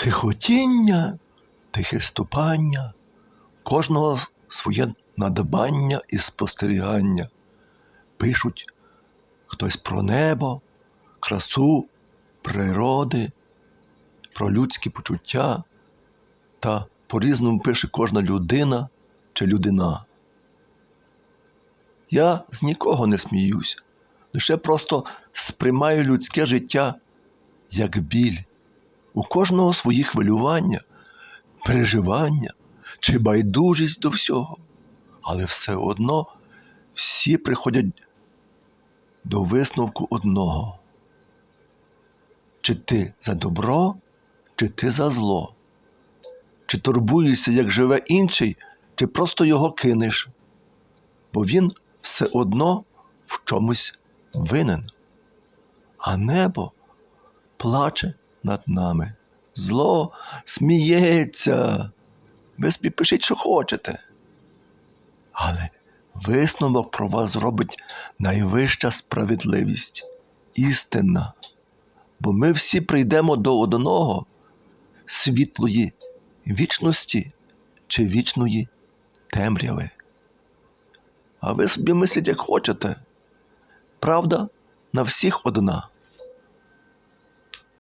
Хихотіння, тихе ступання, кожного своє надбання і спостерігання. Пишуть хтось про небо, красу, природи, про людські почуття, та по-різному пише кожна людина чи людина. Я з нікого не сміюсь, лише просто сприймаю людське життя як біль. У кожного свої хвилювання, переживання чи байдужість до всього. Але все одно всі приходять до висновку одного. Чи ти за добро, чи ти за зло? Чи турбуєшся, як живе інший, чи просто його кинеш? Бо він все одно в чомусь винен. А небо плаче над нами. Зло сміється. Ви собі пишіть, що хочете. Але висновок про вас зробить найвища справедливість, істина. Бо ми всі прийдемо до одного світлої вічності чи вічної темряви. А ви собі мисліть, як хочете. Правда на всіх одна.